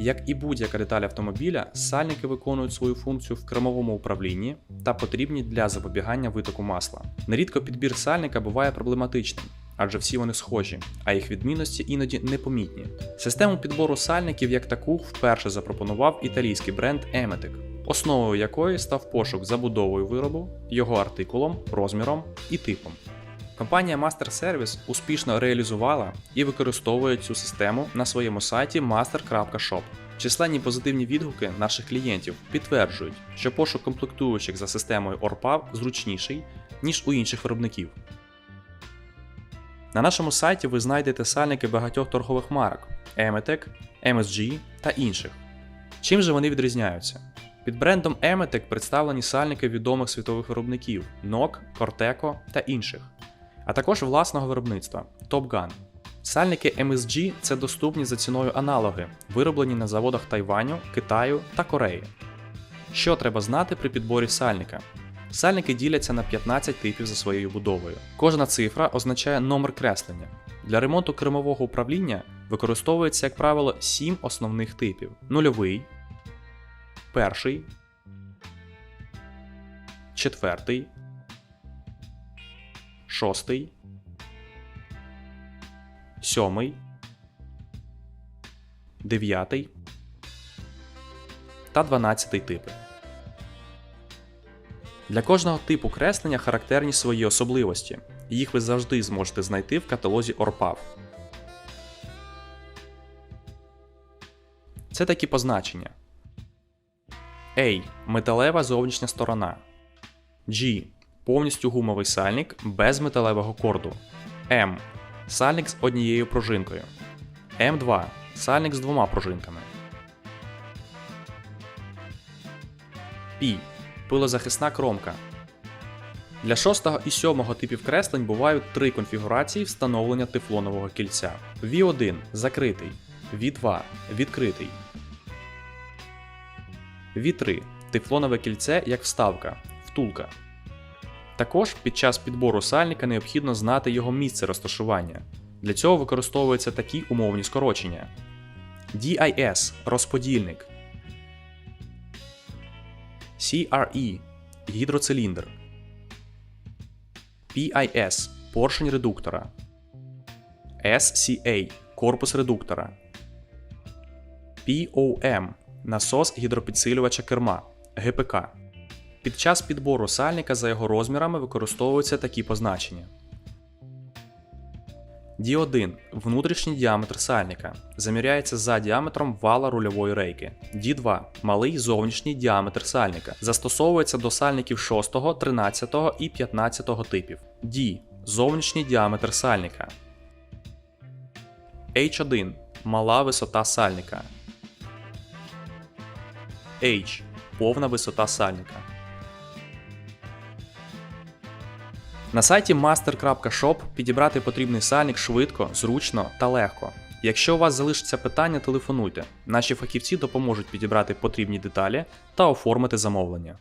Як і будь-яка деталь автомобіля, сальники виконують свою функцію в кермовому управлінні та потрібні для запобігання витоку масла. Нерідко підбір сальника буває проблематичним, адже всі вони схожі, а їх відмінності іноді непомітні. Систему підбору сальників як таку вперше запропонував італійський бренд Emetic, основою якої став пошук забудовою виробу, його артикулом, розміром і типом. Компанія Master Service успішно реалізувала і використовує цю систему на своєму сайті master.shop. Численні позитивні відгуки наших клієнтів підтверджують, що пошук комплектуючих за системою ORPAV зручніший, ніж у інших виробників. На нашому сайті ви знайдете сальники багатьох торгових марок Emetec, MSG та інших. Чим же вони відрізняються? Під брендом Emetec представлені сальники відомих світових виробників NOC, Corteco та інших, а також власного виробництва Top Gun. Сальники MSG це доступні за ціною аналоги, вироблені на заводах Тайваню, Китаю та Кореї. Що треба знати при підборі сальника? Сальники діляться на 15 типів за своєю будовою. Кожна цифра означає номер креслення. Для ремонту кермового управління використовується, як правило, 7 основних типів: нульовий, перший, четвертий, шостий, сьомий, дев'ятий та дванадцятий типи. Для кожного типу креслення характерні свої особливості, їх ви завжди зможете знайти в каталозі ORPAV. Це такі позначення: A. Металева зовнішня сторона. G. Повністю гумовий сальник без металевого корду. M. Сальник з однією пружинкою. М2. Сальник з двома пружинками. P. Пилозахисна кромка. Для 6 і 7 типів креслень бувають три конфігурації встановлення тефлонового кільця: V1 закритий, V2 відкритий. V3 тефлонове кільце як вставка, втулка. Також під час підбору сальника необхідно знати його місце розташування. Для цього використовуються такі умовні скорочення: DIS розподільник. CRE гідроциліндр. PIS поршень редуктора. SCA корпус редуктора. POM насос гідропідсилювача керма ГПК. Під час підбору сальника за його розмірами використовуються такі позначення. D1 внутрішній діаметр сальника заміряється за діаметром вала рульової рейки. D2 малий зовнішній діаметр сальника. Застосовується до сальників 6, 13 і 15 типів. D зовнішній діаметр сальника. H1 мала висота сальника. H повна висота сальника. На сайті master.shop підібрати потрібний сальник швидко, зручно та легко. Якщо у вас залишиться питання, телефонуйте. Наші фахівці допоможуть підібрати потрібні деталі та оформити замовлення.